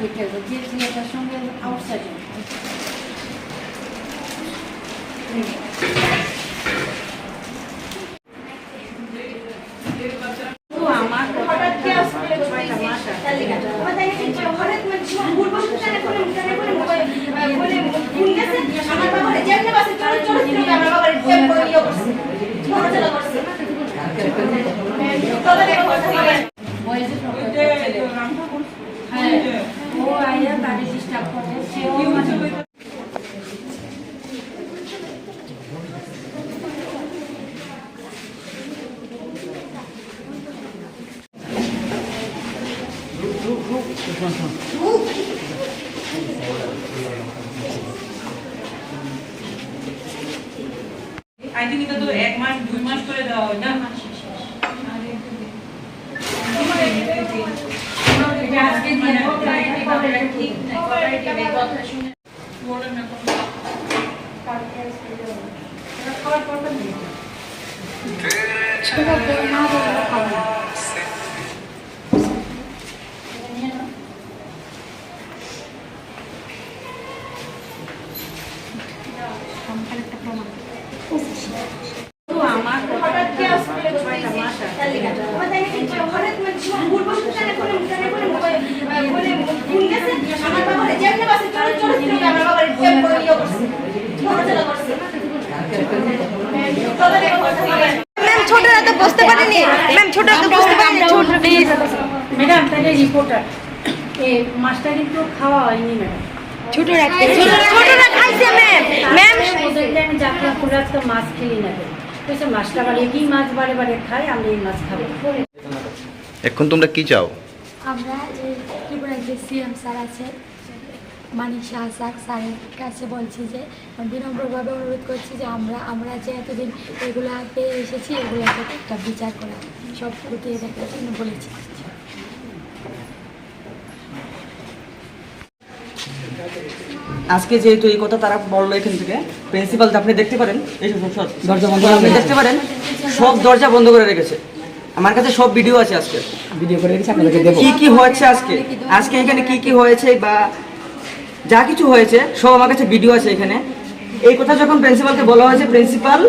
দেখে আসব যে ছেলেটার সঙ্গে আউটসাইডে তো আমার হঠাৎ কি আসলে ছয়টা মাস আছে। বয়সে প্রকট ছেলে। হ্যাঁ, ও আইয়া তাকে ডিস্টার্ব করে সেও মানে আই থিঙ্ক এটা তো এক মাস দুই মাস করে দেওয়া হয় না? আজকে দিয়ে ঠিক তো আমার হঠাৎ কি আসলে ছয়টা মাস আছে। ম্যাম ছোটরা তো বুঝতে পারেনি ম্যাম ছোটরা তো বুঝতে পারেনি ছোট প্লিজ ম্যাডাম তাহলে রিপোর্টার মাছটা কিন্তু খাওয়া হয়নি ম্যাডাম ছোটরা ছোটরা খাইছে। ম্যাম ম্যাম আমি যাত্রা করে আজকে মাছ খেলি না কেন মাছটা বাড়ি কি মাছ বারে বারে খাই আমি এই মাছ খাব। এখন তোমরা কি চাও? আমরা যে সিএম স্যার আছে মানিক শাহ স্যার স্যারের কাছে বলছি যে বিনম্রভাবে অনুরোধ করছি যে আমরা আমরা যে এতদিন এগুলা পেয়ে এসেছি এগুলোকে একটা বিচার করা সব খুঁটিয়ে দেখার জন্য বলেছি। আজকে যেহেতু এই কথা তারা বলল এখান থেকে প্রিন্সিপাল আপনি দেখতে পারেন এই দরজা বন্ধ আপনি দেখতে পারেন সব দরজা বন্ধ করে রেখেছে। আমার কাছে সব ভিডিও আছে আজকে। ভিডিও করে রেখেছি আপনাদেরকে দেবো। কি কি হয়েছে আজকে? আজকে এখানে কি কি হয়েছে বা যা কিছু হয়েছে সব আমার কাছে ভিডিও আছে এখানে। এই কথা যখন প্রিন্সিপালকে বলা হয়েছে প্রিন্সিপাল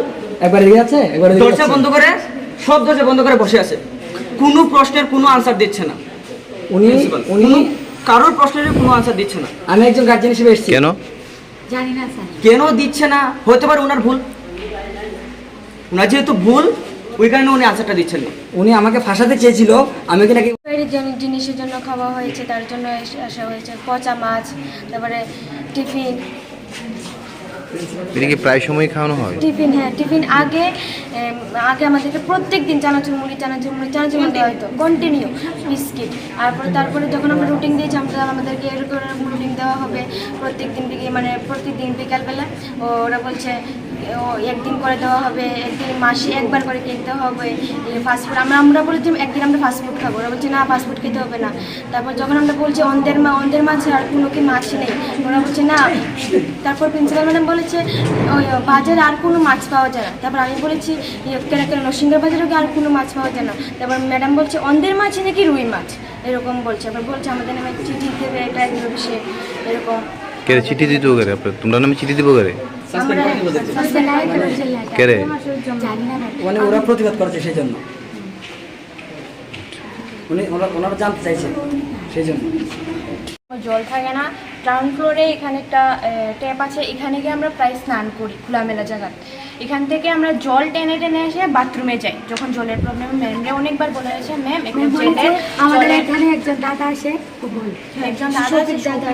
একবার এদিকে আছে একবার দরজা বন্ধ করে সব দরজা বন্ধ করে বসে আছে। কোনো প্রশ্নের কোনো আনসার দিচ্ছে না। উনি উনি কারোর প্রশ্নের কোনো আনসার দিচ্ছে না। আমি একজন গার্জেন হিসেবে এসেছি। কেন? জানি না স্যার। কেন দিচ্ছে না? হতে পারে ওনার ভুল। ওনার যেহেতু ভুল ওই কারণে উনি আনসারটা দিচ্ছেন না। উনি আমাকে ফাঁসাতে চেয়েছিল আমি কি নাকি বাইরের জন্য জিনিসের জন্য খাওয়া হয়েছে তার জন্য এসে- আসা হয়েছে পচা মাছ তারপরে টিফিন। এটা প্রায় সময় খাওয়ানো হয়? টিফিন হ্যাঁ টিফিন আগে আগে আমাদেরকে প্রত্যেক দিন চানাচুর, মুড়ি চানাচুর মুড়ি চানাচুর মুড়ি দেওয়া হতো কন্টিনিউ বিস্কিট তারপরে তারপরে যখন আমরা রুটিন দিয়েছি, আমরা আমাদেরকে এরকম রুটিন দেওয়া হবে। প্রত্যেক দিন মানে প্রত্যেক দিন বিকালবেলা, ওরা বলছে, ও, একদিন করে দেওয়া হবে, একদিন মাসে একবার করে কেক দেওয়া হবে ফাস্টফুড আমরা আমরা বলেছি, একদিন আমরা ফাস্টফুড খাব। ওরা বলছে, না ফাস্টফুড খেতে হবে না। তারপর যখন আমরা বলছি অন্ধের মা অন্ধের মাছ আর কোনো কি মাছ নেই, ওরা বলছে, না। তারপর প্রিন্সিপাল ম্যাডাম বলেছে ওই বাজারে আর কোনো মাছ পাওয়া যায় না। তারপর আমি বলেছি ইয়ে, কেন কেন নরসিংহের বাজারে কি আর কোনো মাছ পাওয়া যায় না? তারপর ম্যাডাম বলছে অন্ধের মাছ নাকি রুই মাছ? এরকম বলছে। আবার বলছে আমাদের নামে চিঠি দেবে এটা এগুলো সে এরকম। কে চিঠি দিতে তোমরা নামে চিঠি দিব করে। মানে ওরা প্রতিবাদ করেছে সেই জন্য উনি ওনারা জানতে চাইছে সেই জন্য জল থাকে না। গ্রাউন্ড ফ্লোরে এখানে একটা ট্যাপ আছে। এখানে গিয়ে আমরা প্রায় স্নান করি খোলামেলা জায়গায়। এখান থেকে আমরা জল টেনে টেনে এসে বাথরুমে যাই। যখন জলের প্রবলেম ম্যামরা অনেকবার বলে গেছে ম্যাম জেলে আমাদের এখানে একজন দাদা আসে একজন দাদা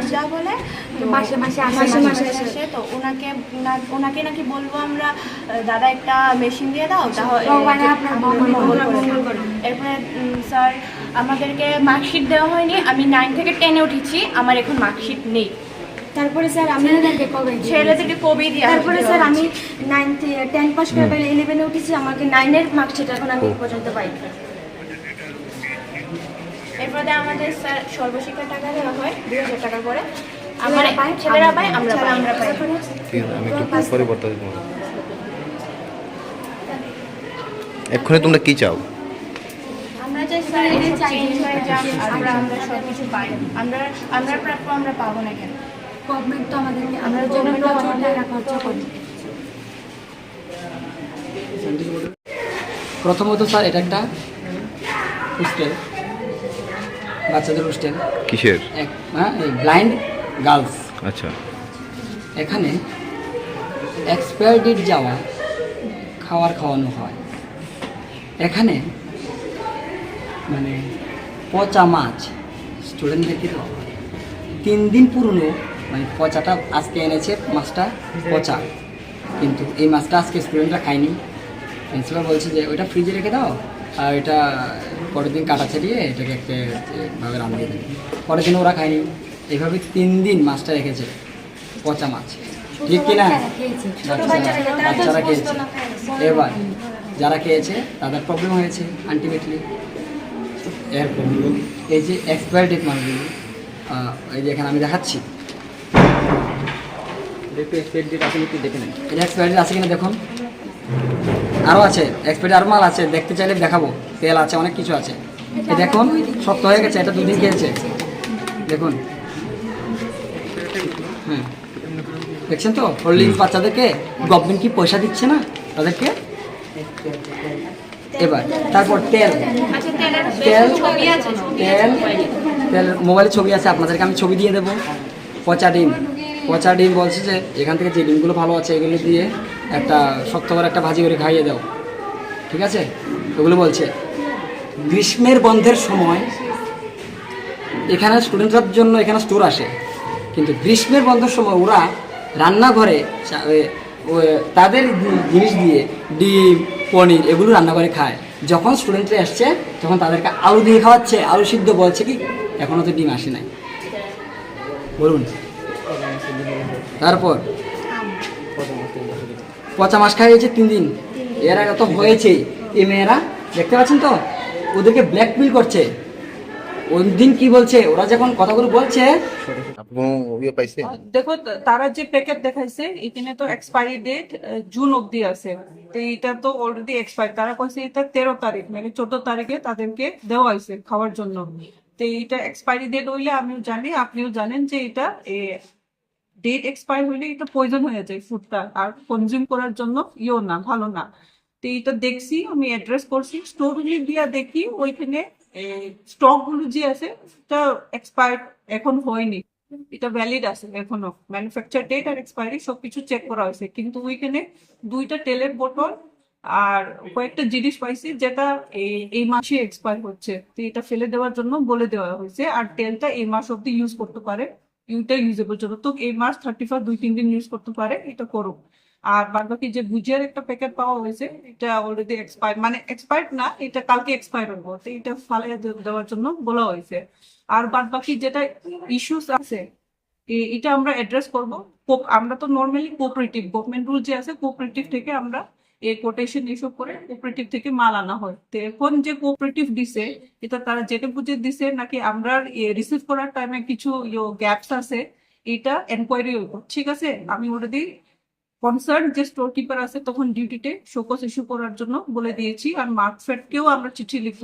দাদা বলে তো মাসে মাসে মাসে মাসে মাসে আসে। তো ওনাকে ওনা- ওনাকে নাকি বলব আমরা দাদা একটা মেশিন দিয়ে দাও তাহলে। এরপরে স্যার আমাদেরকে মার্কশিট দেওয়া হয়নি আমি নাইন থেকে টেনে উঠেছি আমার এখন মার্কশিট নেই। তারপরে স্যার আমি? ছেলেদেরকে কবে দিয়ে তারপরে স্যার আমি নাইন টেন পাস করে পেলে ইলেভেনে উঠেছি আমাকে নাইনের মার্কশিট এখন আমি পর্যন্ত পাই। এরপরে আমাদের স্যার সর্বশিক্ষা টাকা দেওয়া হয় দুই হাজার টাকা করে। আমার ছেলেরা ছেলেরা আমরা আমরা পাই। পাই। আমরা পাই আমি একটু পরে এক্ষুনি তোমরা কি চাও? আমরা চাই আমরা আমরা সব কিছু পাই। আমরা আমরা প্রাপ্য আমরা পাবো না কেন? গভর্নমেন্ট তো আমাদেরকে আমরা জন্য প্রচুর টাকা খরচ করি। প্রথমত স্যার এটা একটা হোস্টেল বাচ্চাদের হোস্টেল কিসের? এক হ্যাঁ ব্লাইন্ড গার্লস আচ্ছা। এখানে এক্সপায়ার ডেট যাওয়া খাওয়ার খাওয়ানো হয়। এখানে মানে পচা মাছ স্টুডেন্টদেরকে দেওয়া হয়। তিন দিন পুরনো মানে পচাটা আজকে এনেছে মাছটা পচা। কিন্তু এই মাছটা আজকে স্টুডেন্টরা খায়নি। প্রিন্সিপাল বলছে যে ওইটা ফ্রিজে রেখে দাও আর এটা পরের দিন কাটা ছাড়িয়ে এটাকে একটা ভাবে রান্না দিয়ে দেবে। পরের দিন ওরা খায়নি। এইভাবে তিন দিন মাছটা রেখেছে পচা মাছ। ঠিক কিনা? বাচ্চা- বাচ্চারা খেয়েছে এবার যারা খেয়েছে তাদের প্রবলেম হয়েছে আলটিমেটলি এর প্রবলেম এই যে এক্সপায়ার ডেট মালগুলো আহ, এই যে এখানে আমি দেখাচ্ছি। এক্সপায়ার আছে কিনা দেখুন। আরও আছে এক্সপায়ার আরও মাল আছে দেখতে চাইলে দেখাবো। তেল আছে অনেক কিছু আছে। দেখুন শক্ত হয়ে গেছে এটা দুদিন খেয়েছে। দেখুন। দেখছেন তো? হরলিক্স বাচ্চাদেরকে গভর্নমেন্ট কি পয়সা দিচ্ছে না তাদেরকে? এবার তারপর তেল। আচ্ছা তেল তেল তেল মোবাইলে ছবি আছে আপনাদেরকে আমি ছবি দিয়ে দেবো। পচা ডিম। পচা ডিম বলছে যে, এখান থেকে যে ডিমগুলো ভালো আছে, এগুলো দিয়ে একটা শক্ত করে একটা ভাজি করে খাইয়ে দাও। ঠিক আছে? ওগুলো বলছে, গ্রীষ্মের বন্ধের সময় এখানে স্টুডেন্টদের জন্য এখানে স্টোর আসে। কিন্তু গ্রীষ্মের বন্ধের সময় ওরা রান্নাঘরে তাদের জিনিস দিয়ে ডিম, পনির এগুলো রান্না করে খায়। যখন স্টুডেন্টরা এসছে, তখন তাদেরকে আলু দিয়ে খাওয়াচ্ছে। আলু সিদ্ধ বলছে কি এখনও তো ডিম আসে নাই। বলুন। তারপর? পচা মাছ খাইয়েছে তিন দিন। এর আগে তো হয়েছে এই মেয়েরা দেখতে পাচ্ছেন তো? ওদেরকে ব্ল্যাকমেল করছে। ওই দিন কি বলছে? ওরা যখন কথাগুলো বলছে দেখো তারা যে প্যাকেট দেখাইছে এখানে তো এক্সপায়ারি ডেট জুন অবধি আছে। তো এটা তো অলরেডি এক্সপায়ার তারা কইছে এটা তেরো তারিখ মানে চোদ্দ তারিখে তাদেরকে দেওয়া হয়েছে খাওয়ার জন্য। তো এটা এক্সপায়ারি ডেট হইলে আমিও জানি, আপনিও জানেন যে এটা ডেট এক্সপায়ার হইলে এটা পয়জন হয়ে যায় ফুডটা আর কনজিউম করার জন্য ইও না, ভালো না। তো এটা দেখছি, আমি অ্যাড্রেস করছি স্টোর দিয়া দেখি, ওইখানে স্টকগুলো যে আছে, এটা এক্সপায়ার এখন হয়নি। এটা ভ্যালিড আছে, এখনও। ম্যানুফ্যাকচার ডেট আর এক্সপায়ারি সবকিছু চেক করা হয়েছে, কিন্তু ওইখানে দুইটা তেলের বোতল আর কয়েকটা জিনিস পাইছি যেটা এই মাসে এক্সপায়ার হচ্ছে। তো এটা ফেলে দেওয়ার জন্য বলে দেওয়া হয়েছে। আর তেলটা এই মাস অব্দি ইউজ করতে পারে। ইউটা ইউজেবল জন্য। তো এই মাস থার্টি ফার্স্ট দুই, তিন দিন ইউজ করতে পারে। এটা করো আর বাদ বাকি যে ভুজিয়ার একটা প্যাকেট পাওয়া হয়েছে, এটা অলরেডি এক্সপায়ার মানে এক্সপায়ার্ড না, এটা কালকে এক্সপায়ার হব। তো এটা ফালে দেওয়ার জন্য বলা হয়েছে। আর বাদ বাকি যেটা ইস্যুস আছে এটা আমরা অ্যাড্রেস করব। আমরা তো নর্মালি কোঅপারেটিভ গভর্নমেন্ট রুল যে আছে কোঅপারেটিভ থেকে আমরা এই কোটেশন এসব করে কোঅপারেটিভ থেকে মাল আনা হয়। তো এখন যে কোঅপারেটিভ দিছে, এটা তারা জেনে বুঝে দিছে নাকি আমরা রিসিভ করার টাইমে কিছু গ্যাপস আছে এটা এনকোয়ারি ঠিক আছে? আমি অলরেডি কনসার্ন যে স্টোর কিপার আছে, তখন ডিউটিতে শোকস ইস্যু করার জন্য বলে দিয়েছি। আর মার্কফেটকেও আমরা চিঠি লিখব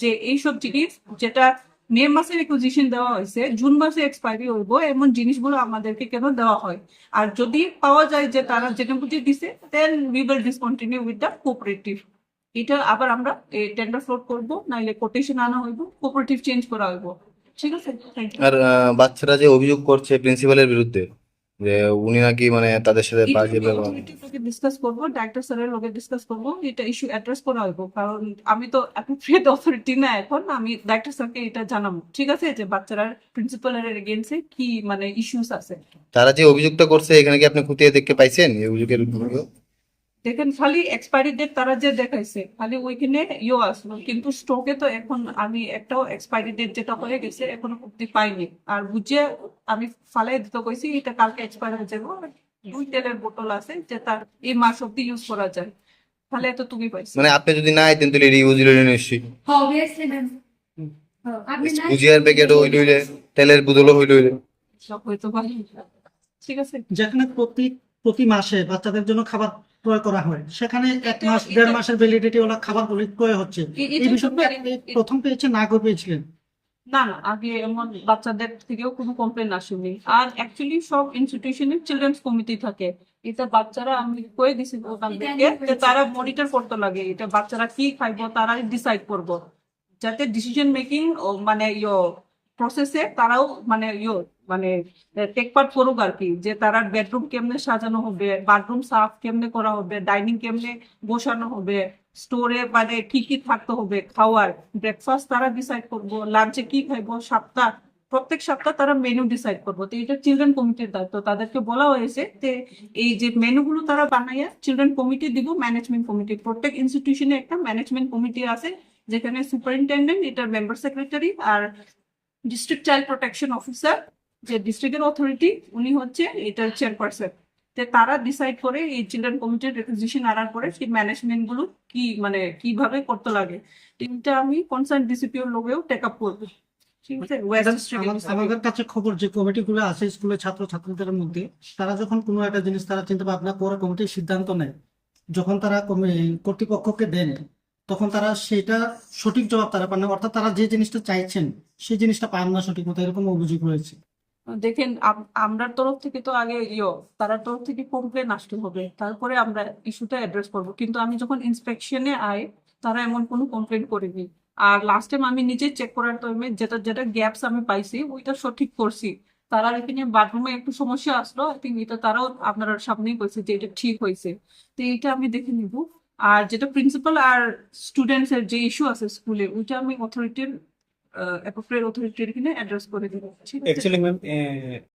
যে এইসব জিনিস যেটা মে মাসের রিকুইজিশন দেওয়া হয়েছে, জুন মাসে এক্সপায়ারি হইব এমন জিনিসগুলো আমাদেরকে কেন দেওয়া হয়? আর যদি পাওয়া যায় যে তারা বুঝে দিছে then we will discontinue with the cooperative এটা আবার আমরা টেন্ডার ফ্লোট করব, নাইলে কোটেশন আনা হইব কোঅপারেটিভ চেঞ্জ করা হইব। ঠিক আছে? আর বাচ্চারা যে অভিযোগ করছে প্রিন্সিপালের বিরুদ্ধে যে উনি নাকি মানে তাদের সাথে বাজে ব্যবহার। ডিসকাস করব ডাক্তার স্যারের লগে ডিসকাস করব এটা ইস্যু অ্যাড্রেস করা হইব কারণ আমি তো অ্যাপ্রোপ্রিয়েট অথরিটি না এখন আমি ডাক্তার স্যারকে এটা জানাব। ঠিক আছে? যে বাচ্চারা প্রিন্সিপালের এগেন্সে কি মানে ইস্যুস আছে। তারা যে অভিযোগটা করছে এখানে কি আপনি খুঁটিয়ে দেখতে পাইছেন এই অভিযোগের দেখেন খালি এক্সপায়ারি ডেট তারা যে দেখাইছে খালি ওইখানে ইয়ে আসলো। কিন্তু স্টকে তো এখন আমি একটাও এক্সপায়ারি ডেট যেটা হয়ে গেছে এখনও অব্দি পাইনি। আর বুঝে আমি ফালাই দিতে কইছি এটা কালকে এক্সপায়ার হয়ে যাব। দুই তেলের বোতল আছে যেটা এই মাস অব্দি ইউজ করা যায়। তাহলে তো তুমি পাইছো। মানে আপনি যদি না আইতেন তাহলে রিউজ হইলে নিশ্চয়ই। অবভিয়াসলি ম্যাম আপনি না প্যাকেট হইল হইলে তেলের বোতলও হইল হইলে। সব হয়তো পারি। ঠিক আছে? যেখানে প্রতি প্রতি মাসে বাচ্চাদের জন্য খাবার ক্রয় করা হয়। সেখানে এক মাস দেড় মাসের ভ্যালিডিটি ওলা খাবারগুলি ক্রয় হচ্ছে। এই বিষয়টা প্রথম পেয়েছেন না পেয়েছিলেন। না না আগে এমন বাচ্চাদের থেকেও কোনো কমপ্লেন আসেনি। আর অ্যাকচুয়ালি সব ইনস্টিটিউশনে চিলড্রেন্স কমিটি থাকে। এটা বাচ্চারা আমি কয়ে দিছি তারা মনিটর করতে লাগে। এটা বাচ্চারা কি খাইবো তারা ডিসাইড করব। যাতে ডিসিশন মেকিং মানে ইয়ো প্রসেসে তারাও মানে ইয়ো মানে টেক পার্ট করুক আর কি, যে তারা বেডরুম কেমনে সাজানো হবে বাথরুম সাফ কেমনে করা হবে ডাইনিং কেমনে বসানো হবে স্টোরে মানে কি কি থাকতে হবে, খাওয়ার ব্রেকফাস্ট তারা ডিসাইড করব লাঞ্চে কি খাইবো, সপ্তাহ, প্রত্যেক সপ্তাহ তারা মেনু ডিসাইড করব। তো এটা চিলড্রেন কমিটির দায়িত্ব। তাদেরকে বলা হয়েছে যে, এই যে মেনুগুলো তারা বানাইয়া চিলড্রেন কমিটি দিব ম্যানেজমেন্ট কমিটি প্রত্যেক ইনস্টিটিউশনে একটা ম্যানেজমেন্ট কমিটি আছে, যেখানে সুপারিনটেন্ডেন্ট এটার মেম্বার সেক্রেটারি আর ডিস্ট্রিক্ট চাইল্ড প্রোটেকশন অফিসার যে ডিস্ট্রিক্টের অথরিটি উনি হচ্ছে এটার চেয়ারপারসন তারা ডিসাইড করে এই চিলড্রেন কমিটির রেকুজিশন আনার পরে সেই ম্যানেজমেন্টগুলো কি মানে কীভাবে করতে লাগে। তিনটা আমি কনসার্ন ডিসিপিওর লোকেও টেক আপ করব। আমাদের কাছে খবর যে কমিটিগুলো আছে স্কুলের ছাত্র ছাত্রীদের মধ্যে তারা যখন কোনো একটা জিনিস তারা চিন্তা ভাবনা করে কমিটির সিদ্ধান্ত নেয় যখন তারা কর্তৃপক্ষকে দেন তখন তারা সেটা সঠিক জবাব তারা পান না। অর্থাৎ তারা যে জিনিসটা চাইছেন সেই জিনিসটা পান না সঠিক মতো এরকম অভিযোগ রয়েছে। দেখেন, আম- আমরার তরফ থেকে তো আগে ইয়ো, তারার তরফ থেকে কমপ্লেন আসতে হবে। তারপরে আমরা ইস্যুটা অ্যাড্রেস করব। কিন্তু আমি যখন ইন্সপেকশনে আই, তারা এমন কোনো কমপ্লেন করেনি। আর লাস্ট টাইম আমি নিজে চেক করার টাইমে যেটা যেটা গ্যাপস আমি পাইছি, ওইটা সঠিক করছি। তারা এখানে বাথরুমে একটু সমস্যা আসলো আই থিঙ্ক এটা তারাও আপনার সামনেই কইছে যে এটা ঠিক হয়েছে তো এইটা আমি দেখে নিব। আর যেটা প্রিন্সিপাল আর স্টুডেন্টস এর যে ইস্যু আছে স্কুলে ওইটা আমি অথরিটির অ্যাপ্রোপ্রিয়েট অথরিটির এখানে অ্যাড্রেস করে দিচ্ছি ma'am, uh,